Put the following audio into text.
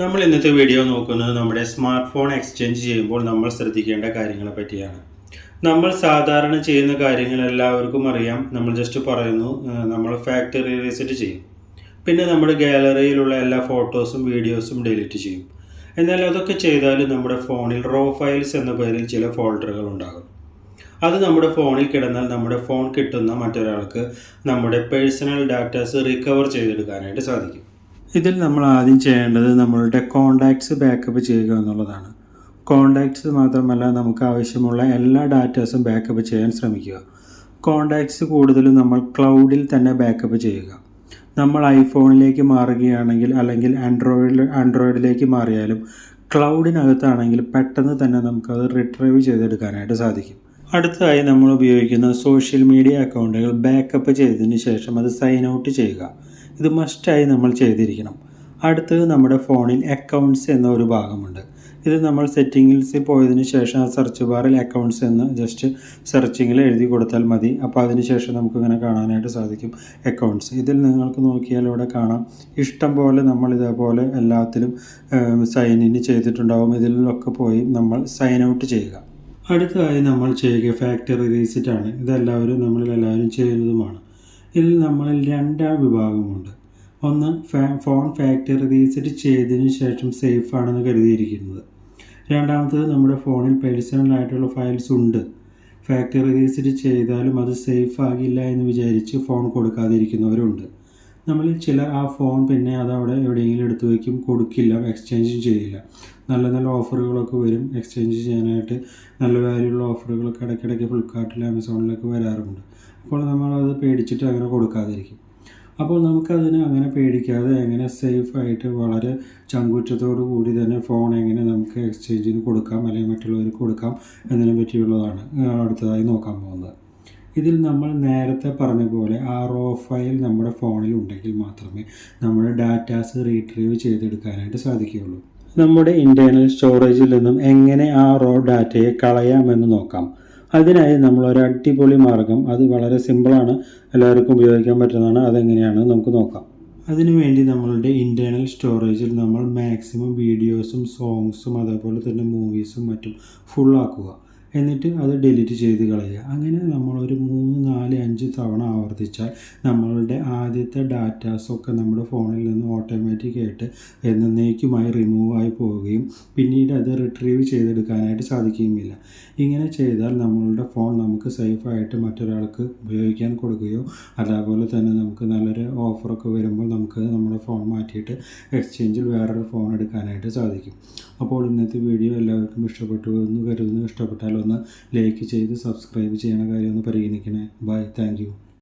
നമ്മൾ ഇന്നത്തെ വീഡിയോ നോക്കുന്നത് നമ്മുടെ സ്മാർട്ട് ഫോൺ എക്സ്ചേഞ്ച് ചെയ്യുമ്പോൾ നമ്മൾ ശ്രദ്ധിക്കേണ്ട കാര്യങ്ങളെ പറ്റിയാണ്. നമ്മൾ സാധാരണ ചെയ്യുന്ന കാര്യങ്ങൾ എല്ലാവർക്കും അറിയാം. നമ്മൾ ജസ്റ്റ് പറയുന്നു നമ്മൾ ഫാക്ടറി റീസെറ്റ് ചെയ്യും. പിന്നെ നമ്മുടെ ഗാലറിയിലുള്ള എല്ലാ ഫോട്ടോസും വീഡിയോസും ഡിലീറ്റ് ചെയ്യും. എന്നാൽ അതൊക്കെ ചെയ്താൽ നമ്മുടെ ഫോണിൽ റോ ഫയൽസ് എന്ന പേരിൽ ചില ഫോൾഡറുകൾ ഉണ്ടാകും. അത് നമ്മുടെ ഫോണിൽ കിടന്നാൽ നമ്മുടെ ഫോൺ കിട്ടുന്ന മറ്റൊരാൾക്ക് നമ്മുടെ പേഴ്സണൽ ഡാറ്റാസ് റിക്കവർ ചെയ്തെടുക്കാനായിട്ട് സാധിക്കും. ഇതിൽ നമ്മൾ ആദ്യം ചെയ്യേണ്ടത് നമ്മളുടെ കോണ്ടാക്ട്സ് ബാക്കപ്പ് ചെയ്യുക എന്നുള്ളതാണ്. കോണ്ടാക്ട്സ് മാത്രമല്ല നമുക്ക് ആവശ്യമുള്ള എല്ലാ ഡാറ്റാസും ബാക്കപ്പ് ചെയ്യാൻ ശ്രമിക്കുക. കോണ്ടാക്ട്സ് കൂടുതലും നമ്മൾ ക്ലൗഡിൽ തന്നെ ബാക്കപ്പ് ചെയ്യുക. നമ്മൾ ഐഫോണിലേക്ക് മാറുകയാണെങ്കിൽ അല്ലെങ്കിൽ ആൻഡ്രോയിഡിൽ ആൻഡ്രോയിഡിലേക്ക് മാറിയാലും ക്ലൗഡിനകത്താണെങ്കിൽ പെട്ടെന്ന് തന്നെ നമുക്കത് റിട്രൈവ് ചെയ്തെടുക്കാനായിട്ട് സാധിക്കും. അടുത്തതായി നമ്മൾ ഉപയോഗിക്കുന്ന സോഷ്യൽ മീഡിയ അക്കൗണ്ടുകൾ ബാക്കപ്പ് ചെയ്തതിന് ശേഷം അത് സൈൻ ഔട്ട് ചെയ്യുക. ഇത് മസ്റ്റായി നമ്മൾ ചെയ്തിരിക്കണം. അടുത്തത് നമ്മുടെ ഫോണിൽ അക്കൗണ്ട്സ് എന്ന ഒരു ഭാഗമുണ്ട്. ഇത് നമ്മൾ സെറ്റിങ്ങിൽസ് പോയതിന് ശേഷം ആ സെർച്ച് ബാറിൽ അക്കൗണ്ട്സ് എന്ന് ജസ്റ്റ് സെർച്ചിങ്ങിൽ എഴുതി കൊടുത്താൽ മതി. അപ്പോൾ അതിന് ശേഷം നമുക്കിങ്ങനെ കാണാനായിട്ട് സാധിക്കും അക്കൗണ്ട്സ് ഇതിൽ നിങ്ങൾക്ക് നോക്കിയാൽ ഇവിടെ കാണാം. ഇഷ്ടം പോലെ നമ്മൾ ഇതേപോലെ എല്ലാത്തിലും സൈൻ ഇൻ ചെയ്തിട്ടുണ്ടാവും. ഇതിലൊക്കെ പോയി നമ്മൾ സൈൻ ഔട്ട് ചെയ്യുക. അടുത്തതായി നമ്മൾ ചെയ്യുക ഫാക്ടറി റീസിറ്റാണ് ഇതെല്ലാവരും നമ്മളിൽ എല്ലാവരും ചെയ്യുന്നതുമാണ്. ഇതിൽ നമ്മളിൽ രണ്ടാ വിഭാഗമുണ്ട്. ഒന്ന് ഫോൺ ഫാക്ടറി റീസെറ്റ് ചെയ്തതിന് ശേഷം സേഫ് ആണെന്ന് കരുതിയിരിക്കുന്നത്. രണ്ടാമത്തത് നമ്മുടെ ഫോണിൽ പേഴ്സണൽ ആയിട്ടുള്ള ഫയൽസ് ഉണ്ട്. ഫാക്ടറി റീസെറ്റ് ചെയ്താലും അത് സേഫ് ആകില്ല എന്ന് വിചാരിച്ച് ഫോൺ കൊടുക്കാതിരിക്കുന്നവരുണ്ട്. നമ്മളിൽ ചിലർ ആ ഫോൺ പിന്നെ അതവിടെ എവിടെയെങ്കിലും എടുത്തു വയ്ക്കും കൊടുക്കില്ല എക്സ്ചേഞ്ചും ചെയ്യില്ല. നല്ല നല്ല ഓഫറുകളൊക്കെ വരും. എക്സ്ചേഞ്ച് ചെയ്യാനായിട്ട് നല്ല വാല്യുള്ള ഓഫറുകളൊക്കെ ഇടയ്ക്കിടയ്ക്ക് ഫ്ലിപ്കാർട്ടിൽ ആമസോണിലൊക്കെ വരാറുണ്ട്. അപ്പോൾ നമ്മളത് പേടിച്ചിട്ട് അങ്ങനെ കൊടുക്കാതിരിക്കും. അപ്പോൾ നമുക്കതിന് അങ്ങനെ പേടിക്കാതെ എങ്ങനെ സേഫായിട്ട് വളരെ ചങ്കുറ്റത്തോടു കൂടി തന്നെ ഫോൺ എങ്ങനെ നമുക്ക് എക്സ്ചേഞ്ചിന് കൊടുക്കാം അല്ലെങ്കിൽ മറ്റുള്ളവർക്ക് കൊടുക്കാം എന്നതിനെ പറ്റിയുള്ളതാണ് അടുത്തതായി നോക്കാൻ പോകുന്നത്. ഇതിൽ നമ്മൾ നേരത്തെ പറഞ്ഞ പോലെ ആ റോ ഫയൽ നമ്മുടെ ഫോണിൽ ഉണ്ടെങ്കിൽ മാത്രമേ നമ്മുടെ ഡാറ്റാസ് റീട്രീവ് ചെയ്തെടുക്കാനായിട്ട് സാധിക്കുകയുള്ളൂ. നമ്മുടെ ഇന്റേർണൽ സ്റ്റോറേജിൽ നിന്നും എങ്ങനെ ആ റോ ഡാറ്റയെ കളയാമെന്ന് നോക്കാം. അതിനായി നമ്മൾ ഒരു അടിപൊളി മാർഗം അത് വളരെ സിമ്പിളാണ് എല്ലാവർക്കും ഉപയോഗിക്കാൻ പറ്റുന്നതാണ് അതെങ്ങനെയാണ് നമുക്ക് നോക്കാം. അതിനുവേണ്ടി നമ്മളുടെ ഇന്റേർണൽ സ്റ്റോറേജിൽ നമ്മൾ മാക്സിമം വീഡിയോസും സോങ്സും അതേപോലെ തന്നെ മൂവീസും മറ്റും ഫുള്ളാക്കുക എന്നിട്ട് അത് ഡിലീറ്റ് ചെയ്ത് കളയുക. അങ്ങനെ നമ്മളൊരു മൂന്ന് നാല് അഞ്ച് തവണ ആവർത്തിച്ചാൽ നമ്മളുടെ ആദ്യത്തെ ഡാറ്റാസൊക്കെ നമ്മുടെ ഫോണിൽ നിന്ന് ഓട്ടോമാറ്റിക് ആയിട്ട് എന്നേക്കുമായി റിമൂവ് ആയി പോവുകയും പിന്നീട് അത് റിട്രീവ് ചെയ്തെടുക്കാനായിട്ട് സാധിക്കുകയുമില്ല. ഇങ്ങനെ ചെയ്താൽ നമ്മളുടെ ഫോൺ നമുക്ക് സേഫായിട്ട് മറ്റൊരാൾക്ക് ഉപയോഗിക്കാൻ കൊടുക്കുകയോ അതേപോലെ തന്നെ നമുക്ക് നല്ലൊരു ഓഫറൊക്കെ വരുമ്പോൾ നമുക്ക് നമ്മുടെ ഫോൺ മാറ്റിയിട്ട് എക്സ്ചേഞ്ചിൽ വേറൊരു ഫോൺ എടുക്കാനായിട്ട് സാധിക്കും. അപ്പോൾ ഇന്നത്തെ വീഡിയോ എല്ലാവർക്കും ഇഷ്ടപ്പെട്ടു എന്ന് കരുതുന്നു. ഇഷ്ടപ്പെട്ടാൽ ഒന്ന് ലൈക്ക് ചെയ്ത് സബ്സ്ക്രൈബ് ചെയ്യണ കാര്യം ഒന്ന് പരിഗണിക്കണേ. Bye thank